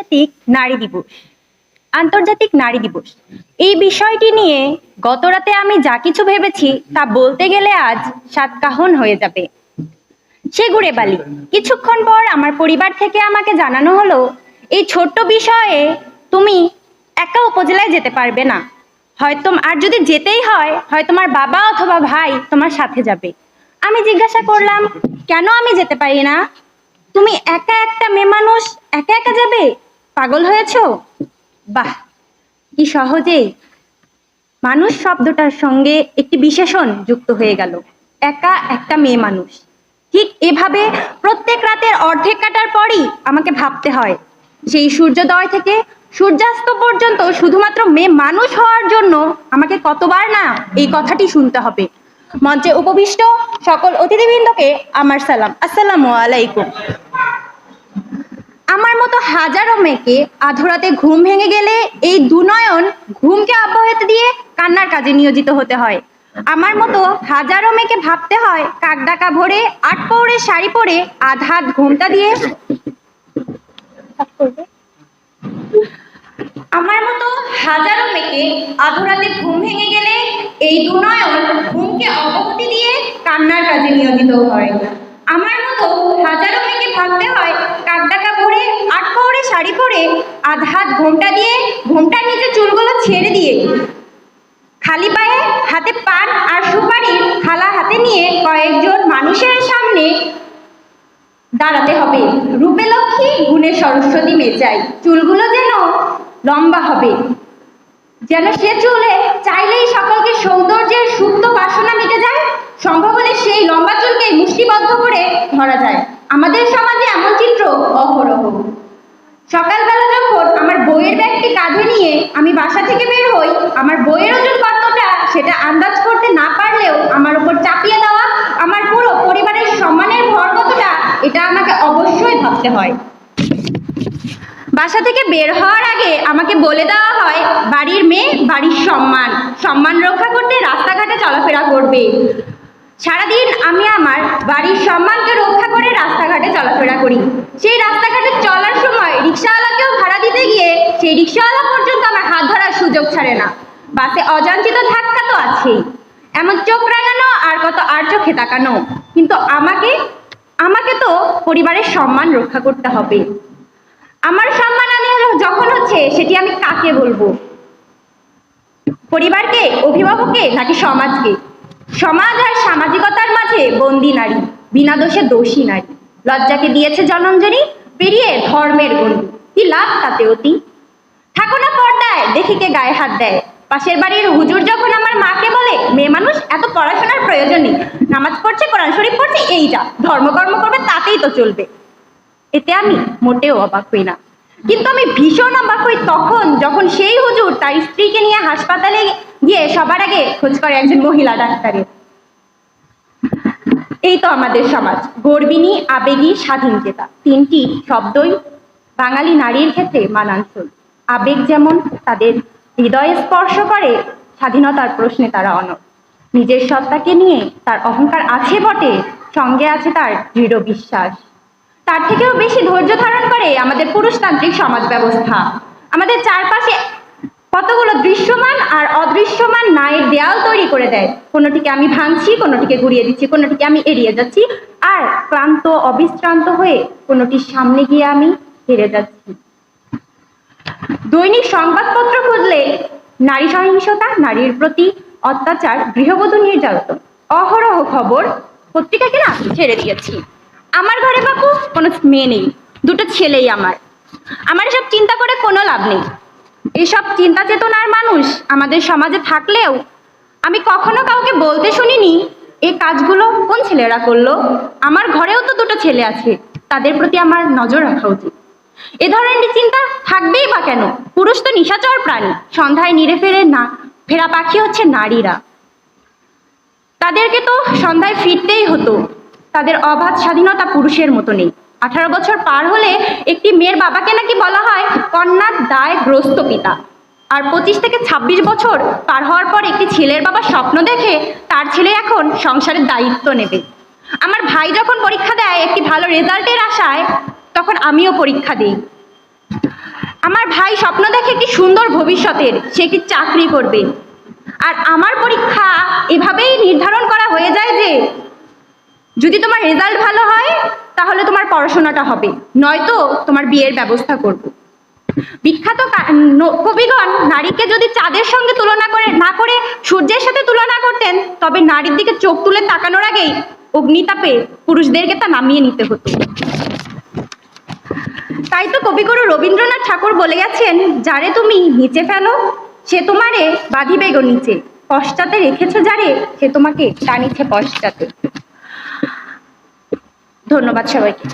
আন্তর্জাতিক নারী দিবস। আন্তর্জাতিক নারী দিবস। এই বিষয়টি নিয়ে গতরাতে আমি যা কিছু ভেবেছি তা বলতে গেলে আজ সাতকাহন হয়ে যাবে। সে ঘুরে বালি। কিছুক্ষণ পর আমার পরিবার থেকে আমাকে জানানো হলো, এই ছোট্ট বিষয়ে তুমি একা উপজেলায় যেতে পারবে না। হয়তো আর যদি যেতেই হয় হয় তোমার বাবা অথবা ভাই তোমার সাথে যাবে। আমি জিজ্ঞাসা করলাম, কেন আমি যেতে পারি না? তুমি একা একটা মেয়ে মানুষ, একা একা যাবে? পাগল হয়েছো? বাহ, কি সহজেই মানুষ শব্দটার সঙ্গে একটি বিশেষণ যুক্ত হয়ে গেল। একা একটা মেয়ে মানুষ। ঠিক এভাবে প্রত্যেক রাতের অর্ধেক কাটার পরই আমাকে ভাবতে হয়, সেই সূর্যোদয় থেকে সূর্যাস্ত পর্যন্ত শুধুমাত্র মেয়ে মানুষ হওয়ার জন্য আমাকে কতবার না এই কথাটি শুনতে হবে। মঞ্চে উপবিষ্ট সকল অতিথিবৃন্দকে আমার সালাম। আসসালামু আলাইকুম। হাজারো মেয়েকে আধরাতে ঘুম ভেঙে গেলে এই দুনয়ন ঘুমকে অব্যাহতি দিয়ে কান্নার কাজে নিয়োজিত হতে হয়। আমার মতো হাজারো মেয়েকে ভাবতে হয় কাক ডাকা ভরে আট পৌড়ে শাড়ি পরে আধাত ঘুমটা দিয়ে আমার মতো হাজারো মেয়েকে আধরাতে ঘুম ভেঙে গেলে এই দুনয়ন ঘুমকে অব্যাহতি দিয়ে কান্নার কাজে নিয়োজিত হয়। আমার মতো হাজারো মেয়েকে ভাবতে হয় কাকডাকা ভরে শাড়ি পরে আধ হাত ঘোমটা দিয়ে, ঘোমটার নিচে চুলগুলো ছেড়ে দিয়ে খালি পায়ে হাতে পান আর সুপারির থালা হাতে নিয়ে কয়েকজন মানুষের সামনে দাঁড়াতে হবে। রূপে লক্ষ্মী, গুণে সরস্বতী মেচাই চুলগুলো যেন লম্বা হবে। যেন সে চুলে চাইলেই সকলকে সৌন্দর্যের সুপ্ত বাসনা মিটে যায়। সম্ভব হলে সেই লম্বা চুলকে মুষ্টিবদ্ধ করে ধরা যায়। আমাদের সমাজে এমন চিত্র অহরহ সকালবেলা যখন আমার বইয়ের ব্যাগটি কাঁধে নিয়ে আমি বাসা থেকে বের হই, আমার বইয়ের ওজন কতটা সেটা আন্দাজ করতে না পারলেও আমার উপর চাপিয়ে দেওয়া, আমার পুরো পরিবারের সম্মানের ভর কতটা, এটা আমাকে অবশ্যই ভাবতে হয়। বাসা থেকে বের হওয়ার আগে আমাকে বলে দেওয়া হয়, বাড়ির মেয়ে, বাড়ির সম্মান সম্মান রক্ষা করতে রাস্তাঘাটে চলাফেরা করবে। সারাদিন আমি আমার বাড়ির সম্মানকে রক্ষা করে রাস্তাঘাটে চলাফেরা করি। সেই রাস্তাঘাটে চলার সময় রিক্সাওয়ালাকেও ভাড়া দিতে গিয়ে সেই রিক্সাওয়ালা ছাড়ে না। বাসে অযাচিত ধাক্কা তো আছেই। এমন চোখ রাঙানো আর কত আর চোখে তাকানো। কিন্তু আমাকে আমাকে তো পরিবারের সম্মান রক্ষা করতে হবে। আমার সম্মান হলো, যখন হচ্ছে সেটি আমি কাকে বলব? পরিবারকে, অভিভাবককে, নাকি সমাজকে? সমাজ আর সামাজিকতার মাঝে বন্দি নারী, বিনা দোষে দোষী নারী। লজ্জাকে দিয়েছে জনঞ্জনী পেরিয়ে ধর্মের গন্ডি কি লাভ তাতে অতি? পর্দায় গায়ে হাত দেয়। পাশের বাড়ির হুজুর যখন আমার মাকে বলে, মেয়ে মানুষ, এত পড়াশোনার প্রয়োজন নেই। নামাজ পড়ছে, কোরআন শরীফ পড়ছে, এই যা। ধর্মকর্ম করবে, তাতেই তো চলবে। এতে আমি মোটেও অবাক হই না। কিন্তু আমি ভীষণ অবাক হই তখন, যখন সেই হুজুর তার স্ত্রীকে নিয়ে হাসপাতালে গিয়ে সবার আগে খোঁজ করে একজন মহিলা ডাক্তারের। এই তো আমাদের সমাজ। গর্বিণী, আবেগী স্বাধীন চেতা তিনটি শব্দই বাঙালি নারীর ক্ষেত্রে মানানসই। আবেগ যেমন তাদের হৃদয়ে স্পর্শ করে, স্বাধীনতার প্রশ্নে তারা অনর নিজের সত্তাকে নিয়ে তার অহংকার আছে বটে, সঙ্গে আছে তার দৃঢ় বিশ্বাস। তার থেকেও বেশি ধৈর্য ধারণ করে আমাদের পুরুষতান্ত্রিক সমাজ ব্যবস্থা। আমাদের চারপাশে কতগুলো দৃশ্যমান আর অদৃশ্যমান নায়ের দেয়াল তৈরি করে দেয়। কোনোটিকে আমি ভাঙছি, কোনোটিকে ঘুরিয়ে দিচ্ছি, কোনোটিকে আমি এড়িয়ে যাচ্ছি। আর ক্লান্ত, অবিশ্রান্ত হয়ে কোনোটির সামনে গিয়ে আমি হেরে যাচ্ছি। দৈনিক সংবাদপত্র খুঁজলে নারী সহিংসতা, নারীর প্রতি অত্যাচার, গৃহবধূ নির্যাতন। অহরহ খবর পত্রিকাকে না ছেড়ে দিয়েছি। আমার ঘরে বাপু কোনো মেয়ে নেই, দুটো ছেলেই আমার। আমার এসব চিন্তা করে কোনো লাভ নেই। এসব চিন্তা চেতনার মানুষ আমাদের সমাজে থাকলেও আমি কখনো কাউকে বলতে শুনিনি এই কাজগুলো কোন ছেলেরা করল? আমার ঘরেও তো দুটো ছেলে আছে, তাদের প্রতি আমার নজর রাখা উচিত। এ ধরনের চিন্তা থাকবেই বা কেন? পুরুষ তো নিশাচর প্রাণী, সন্ধ্যায় নিরে ফেরে না, ফেরা পাখি হচ্ছে নারীরা। তাদেরকে তো সন্ধ্যায় ফিরতেই হতো। তাদের অবাধ স্বাধীনতা পুরুষের মতো নেই। আঠারো বছর পার হলে একটি মেয়ের বাবাকে নাকি বলা হয় কন্যার দায় গ্রস্ত পিতা। আর পঁচিশ থেকে ২৬ বছর পার হওয়ার পর একটি ছেলের বাবা স্বপ্ন দেখে তার ছেলে এখন সংসারের দায়িত্ব নেবে। আমার ভাই যখন পরীক্ষা দেয়, একটি ভালো রেজাল্টের আশায় তখন আমিও পরীক্ষা দিই। আমার ভাই স্বপ্ন দেখে একটি সুন্দর ভবিষ্যতের, সে একটি চাকরি করবে। আর আমার পরীক্ষা এভাবেই নির্ধারণ করা হয়ে যায় যে, যদি তোমার রেজাল্ট ভালো হয়, তাহলে তোমার পড়াশোনাটা হবে, নয়তো তোমার বিয়ের ব্যবস্থা করব। বিখ্যাত কবিগণ নারীকে যদি চাঁদের সঙ্গে তুলনা করে, না করে সূর্যের সাথে তুলনা করতেন, তবে নারীর দিকে চোখ তুলে তাকানোর আগেই অগ্নিতাপে পুরুষদেরকে তা নামিয়ে নিতে হতো। তাই তো কবিগুরু রবীন্দ্রনাথ ঠাকুর বলে গেছেন, যারে তুমি নিচে ফেলো, সে তোমারে বাঁধিবে গো নিচে পশ্চাতে রেখেছ যারে, সে তোমাকে টানিছে পশ্চাতে। ধন্যবাদ সবাইকে।